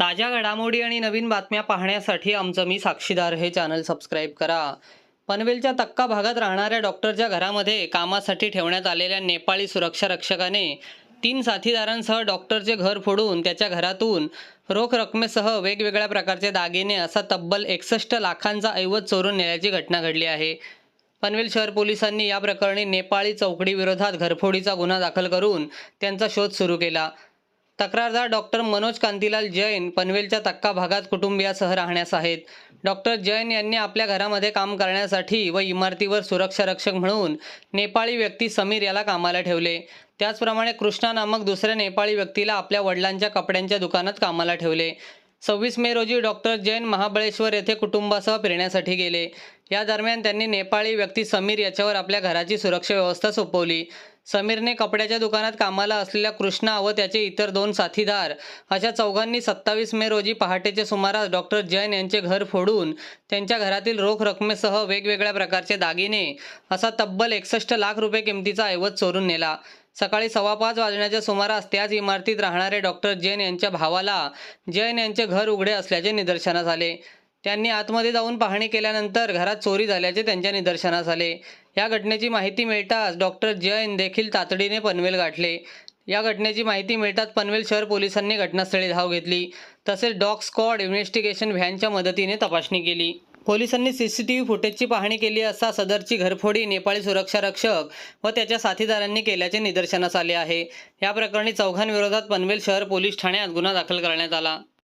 ताज्या घडामोडी आणि नवीन बातम्या पाहण्यासाठी आमचं मी साक्षीदार हे चॅनल सबस्क्राईब करा. पनवेलच्या तक्का भागात राहणाऱ्या डॉक्टरच्या घरामध्ये कामासाठी ठेवण्यात आलेल्या नेपाळी सुरक्षा रक्षकाने तीन साथीदारांसह डॉक्टरचे घर फोडून त्याच्या घरातून रोख रकमेसह वेगवेगळ्या प्रकारचे दागिने असा तब्बल एकसष्ट लाखांचा ऐवज चोरून नेल्याची घटना घडली आहे. पनवेल शहर पोलिसांनी या प्रकरणी नेपाळी चौकडी विरोधात घरफोडीचा गुन्हा दाखल करून त्यांचा शोध सुरू केला. तक्रारदार डॉक्टर मनोज कांतीलाल जैन पनवेलच्या तक्का भागात कुटुंबियासह राहण्यास आहेत. डॉक्टर जैन यांनी आपल्या घरामध्ये काम करण्यासाठी व इमारतीवर सुरक्षा रक्षक म्हणून नेपाळी व्यक्ती समीर याला कामाला ठेवले. त्याचप्रमाणे कृष्णा नामक दुसऱ्या नेपाळी व्यक्तीला आपल्या वडिलांच्या कपड्यांच्या दुकानात कामाला ठेवले. सव्वीस मे रोजी डॉक्टर जैन महाबळेश्वर येथे कुटुंबासह फिरण्यासाठी गेले. या दरम्यान त्यांनी नेपाळी व्यक्ती समीर याच्यावर आपल्या घराची सुरक्षा व्यवस्था सोपवली. समीरने कपड्याच्या दुकानात कामाला असलेल्या कृष्णा व त्याचे इतर दोन साथीदार अशा चौघांनी सत्तावीस मे रोजी पहाटेच्या सुमारास डॉक्टर जैन यांचे घर फोडून त्यांच्या घरातील रोख रकमेसह वेगवेगळ्या प्रकारचे दागिने असा तब्बल एकसष्ट लाख रुपये किमतीचा ऐवज चोरून नेला. सकाळी सव्वा पाच वाजण्याच्या सुमारास त्याच इमारतीत राहणारे डॉक्टर जैन यांच्या भावाला जैन यांचे घर उघडे असल्याचे निदर्शनास आले. त्यांनी आतमध्ये जाऊन पाहणी केल्यानंतर घरात चोरी झाल्याचे त्यांच्या निदर्शनास आले. या घटनेची माहिती मिळताच डॉक्टर जैन देखील तातडीने पनवेल गाठले. या घटनेची माहिती मिळताच पनवेल शहर पोलिसांनी घटनास्थळी धाव घेतली. तसेच डॉग स्क्वॉड इन्व्हेस्टिगेशन व्हॅनच्या मदतीने तपासणी केली. पोलिसांनी सीसीटीव्ही फुटेजची पाहणी केली असता सदरची घरफोडी नेपाळी सुरक्षा रक्षक व त्याच्या साथीदारांनी केल्याचे निदर्शनास आले आहे. या प्रकरणी चौघांविरोधात पनवेल शहर पोलीस ठाण्यात गुन्हा दाखल करण्यात आला.